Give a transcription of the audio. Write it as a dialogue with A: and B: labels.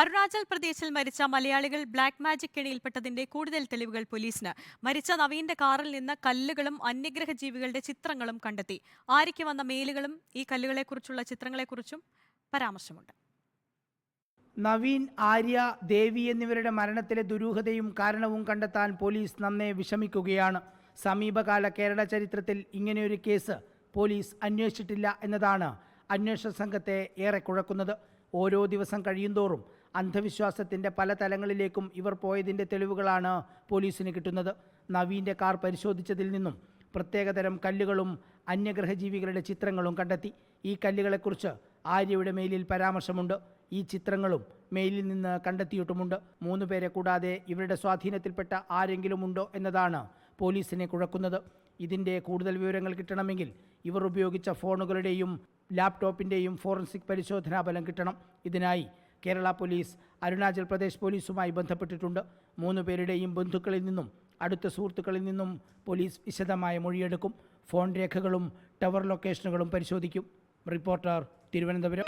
A: അരുണാചൽ പ്രദേശിൽ മരിച്ച മലയാളികൾ ബ്ലാക്ക് മാജിക് കെണിയിൽപ്പെട്ടതിന്റെ കൂടുതൽ തെളിവുകൾ പോലീസിന്. മരിച്ച നവീന്റെ കാറിൽ നിന്ന് കല്ലുകളും അന്യഗ്രഹ ജീവികളുടെ ചിത്രങ്ങളും കണ്ടെത്തി. ആര്യയ്ക്ക് വന്ന മെയിലുകളും ഈ കല്ലുകളെക്കുറിച്ചുള്ള ചിത്രങ്ങളെക്കുറിച്ചും പരാമർശമുണ്ട്.
B: നവീൻ ആര്യ ദേവി എന്നിവരുടെ മരണത്തിലെ ദുരൂഹതയും കാരണവും കണ്ടെത്താൻ പോലീസ് നന്നേ വിഷമിക്കുകയാണ്. സമീപകാല കേരള ചരിത്രത്തിൽ ഇങ്ങനെയൊരു കേസ് പോലീസ് അന്വേഷിച്ചിട്ടില്ല എന്നതാണ് അന്വേഷണ സംഘത്തെ ഏറെ കുഴക്കുന്നത്. ഓരോ ദിവസം കഴിയുന്തോറും അന്ധവിശ്വാസത്തിന്റെ പല തലങ്ങളിലേക്കും ഇവർ പോയതിന്റെ തെളിവുകളാണ് പോലീസിന് കിട്ടുന്നത്. നവീന്റെ കാർ പരിശോധിച്ചതിൽ നിന്നും പ്രത്യേകതരം കല്ലുകളും അന്യഗ്രഹജീവികളുടെ ചിത്രങ്ങളും കണ്ടെത്തി. ഈ കല്ലുകളെക്കുറിച്ച് ആര്യയുടെ മെയിലിൽ പരാമർശമുണ്ട്. ഈ ചിത്രങ്ങളും മെയിലിൽ നിന്ന് കണ്ടെത്തിയിട്ടുമുണ്ട്. മൂന്ന് പേരെ കൂടാതെ ഇവരുടെ സ്വാധീനത്തിൽപ്പെട്ട ആരെങ്കിലും ഉണ്ടോ എന്നതാണ് പോലീസിനെ കുഴക്കുന്നത്. ഇതിന്റെ കൂടുതൽ വിവരങ്ങൾ കിട്ടണമെങ്കിൽ ഇവർ ഉപയോഗിച്ച ഫോണുകളുടെയും ലാപ്ടോപ്പിന്റെയും ഫോറൻസിക് പരിശോധനാ ഫലം കിട്ടണം. ഇതിനായി കേരള പോലീസ് അരുണാചൽ പ്രദേശ് പോലീസുമായി ബന്ധപ്പെട്ടിട്ടുണ്ട്. മൂന്ന് പേരുടെയും ബന്ധുക്കളിൽ നിന്നും അടുത്ത സുഹൃത്തുക്കളിൽ നിന്നും പോലീസ് വിശദമായ മൊഴിയെടുക്കും. ഫോൺ രേഖകളും ടവർ ലൊക്കേഷനുകളും പരിശോധിക്കും. റിപ്പോർട്ടർ തിരുവനന്തപുരം.